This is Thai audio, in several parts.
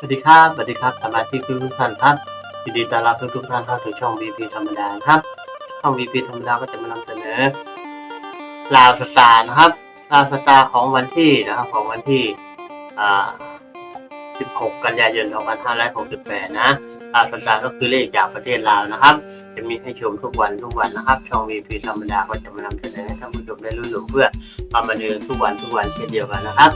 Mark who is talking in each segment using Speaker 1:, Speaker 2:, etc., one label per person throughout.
Speaker 1: สวัสดีครับ สวัสดีครับสมาชิกทุกท่านครับยินดีต้อนรับทุกท่านเข้าสู่ช่อง VP ธรรมดาครับ ช่อง VP ธรรมดาก็จะมานำเสนอลาวสตาร์นะครับลาวสตาร์ของวันที่นะครับของวันที่อ่า16 กันยายน 2568 นะลาวสตาร์ก็คือเลขจากประเทศลาวนะครับ จะมีให้ชมทุกวันทุกวันนะครับ ช่อง VP ธรรมดาก็จะมานำเสนอให้ท่านผู้ชมได้รู้อยู่เพื่อความบันเทิงทุกวันทุกวันเช่นเดียวกันนะครับ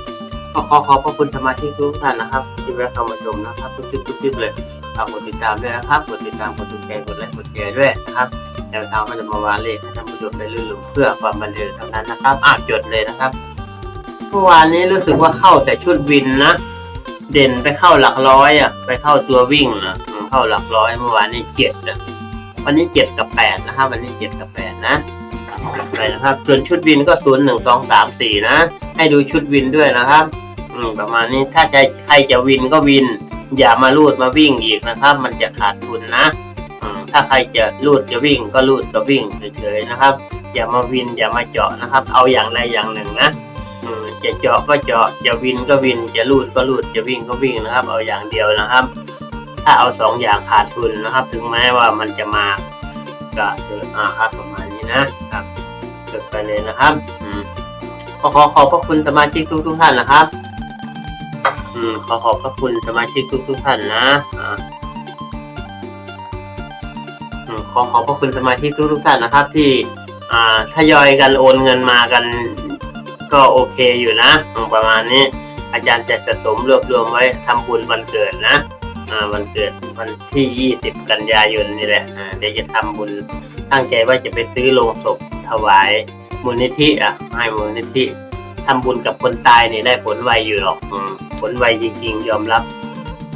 Speaker 1: ก็ขอขอบพระคุณสมาชิกทุกท่านนะครับ ที่แวะเข้ามาชมนะครับทุกคลิปทุกคลิปเลยฝากกดติดตามด้วยนะครับกดติดตามกดถูกใจกดไลค์กดแชร์ด้วยนะครับแนวทางก็จะมาวางเลขให้ท่านผู้ชมได้ลื่นๆเพื่อความบันเทิงเท่านั้นนะครับอ่านจดเลยนะครับเมื่อวานนี้รู้สึกว่าเข้าแต่ชุดวินนะ เด่นไปเข้าหลักร้อยอะ ไปเข้าตัววิ่งนะอืมเข้าหลักร้อยเมื่อวานนี้เจ็ดนะวันนี้เจ็ดกับแปดนะครับ วันนี้เจ็ดกับแปดนะ ไปนะครับ ส่วนชุดวินก็ศูนย์หนึ่งสองสามสี่นะ ให้ดูชุดวินด้วยนะครับ อืมประมาณนี้ถ้าใจใครจะวินก็วิน อย่ามาลูดมาวิ่งอีกนะครับ มันจะขาดทุนนะอืมถ้าใครจะลูดจะวิ่งก็ลูดก็วิ่งเฉยๆนะครับ อย่ามาวินอย่ามาเจาะนะครับ เอาอย่างใดอย่างหนึ่งนะอืมจะเจาะก็เจาะจะวินก็วินจะลูดก็ลูดจะวิ่งก็วิ่งนะครับ เอาอย่างเดียวนะครับ ถ้าเอาสองอย่างขาดทุนนะครับ ถึงแม้ว่ามันจะมาก็เถอะอ่าครับประมาณนี้นะครับ จบไปเลยนะครับอืมขอขอขอบพระคุณสมาชิกทุกทุกท่านนะครับ อืมขอขอบพระคุณสมาชิกทุกทุกท่านนะอ่าอืมขอขอบพระคุณสมาชิกทุกทุกท่านนะครับ ที่อ่าทยอยกันโอนเงินมากัน ก็โอเคอยู่นะประมาณนี้ อาจารย์จะสะสมรวบรวมไว้ทำบุญวันเกิดนะอ่าวันเกิดวันที่ 20 กันยายนนี่แหละอ่าเดี๋ยวจะทำบุญตั้งใจว่าจะไปซื้อโลงศพ ถวายมูลนิธิอะให้มูลนิธิทำบุญกับคนตายเนี่ยได้ผลไวอยู่หรอกอผลไวจริง ๆ ยอมรับ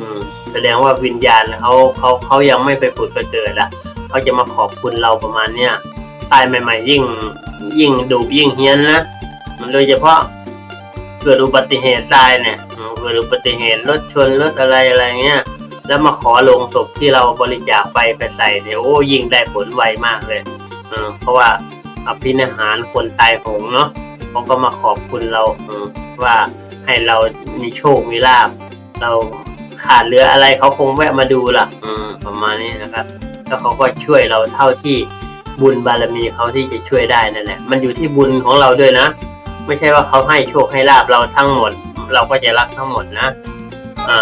Speaker 1: อืม แสดงว่าวิญญาณเขาเขาเขายังไม่ไปผุดไปเกิดอะเขาจะมาขอบคุณเราประมาณเนี้ยตายใหม่ ๆ ยิ่ง ยิ่งดุยิ่งเฮี้ยนนะมันโดยเฉพาะเกิดอุบัติเหตุตายเนี่ยเกิดอุบัติเหตุรถชนรถอะไรอะไรเงี้ยแล้วมาขอลงศพที่เราบริจาคไปไปใส่เนี่ยโอ้ยิ่งได้ผลไวมากเลยอืมเพราะว่า อภินิหารคนตายหงเนาะเขาก็มาขอบคุณเราว่าให้เรามีโชคมีลาบเราขาดเหลืออะไรเขาคงแวะมาดูล่ะประมาณนี้นะครับ แล้วเขาก็ช่วยเราเท่าที่บุญบารมีเขาที่จะช่วยได้นั่นแหละ มันอยู่ที่บุญของเราด้วยนะ ไม่ใช่ว่าเขาให้โชคให้ลาบเราทั้งหมด เราก็จะรักทั้งหมดนะอ่า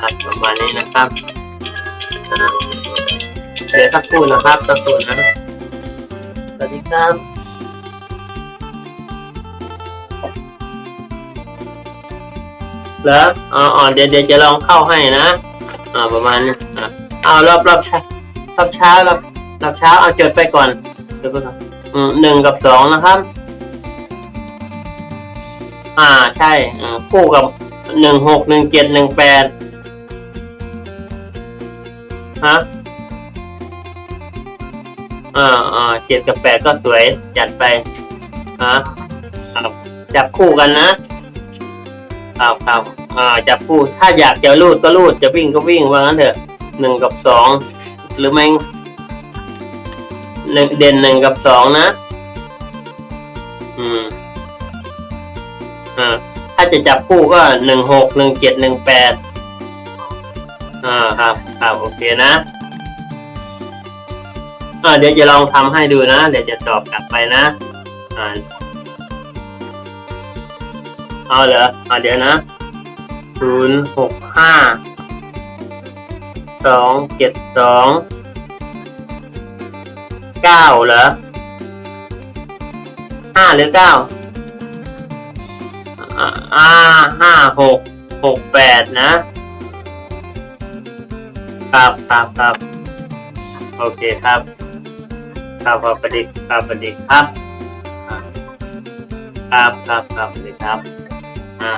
Speaker 1: ครับประมาณนี้นะครับเดี๋ยวสักครู่นะครับสักครู่นะ วัสดีครับเหรออ๋ออ๋อเดี๋ยวเดี๋ยวจะลองเข้าให้นะอ่าประมาณนี้อ่าเอารอบรอบเช้ารอบเช้ารอบรอบเช้าเอาจดไปก่อนจดไปก่อนอืมหนึ่งกับสองนะครับ อ่าใช่อืมคู่กับหนึ่งหกหนึ่งเจ็ดหนึ่งแปดฮะ อ่าอ่าเจ็ดกับแปดก็สวยจัดไปฮะครับจับคู่กันนะครับครับอ่าจับคู่ถ้าอยากจะลูดก็ลูดจะวิ่งก็วิ่งว่างั้นเถอะหนึ่งกับสองหรือไม่หนึ่งเด่นหนึ่งกับสองนะ อืมอ่าถ้าจะจับคู่ก็หนึ่งหกหนึ่งเจ็ดหนึ่งแปดอ่าครับครับโอเคนะ อ่าเดี๋ยวจะลองทำให้ดูนะ เดี๋ยวจะตอบกลับไปนะ อ่าเอาเหรออ่าเดี๋ยวนะศูนย์หกห้าสองเจ็ดสองเก้าเหรอห้าหรือเก้าอ่าห้าหกหกแปดนะครับครับครับโอเคครับ ครับสวัสดีครับสวัสดีครับ ครับครับครับสวัสดีครับ อ่า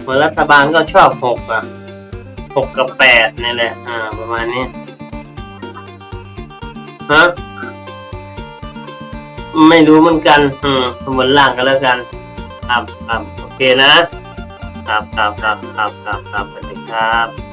Speaker 1: เหมือนรัฐบาลก็ชอบหกอะหกกับแปดนี่แหละ อ่า ประมาณนี้ ฮะ ไม่รู้เหมือนกัน อืมบนล่างกันแล้วกัน ครับครับโอเคนะ ครับครับครับครับครับครับสวัสดีครับ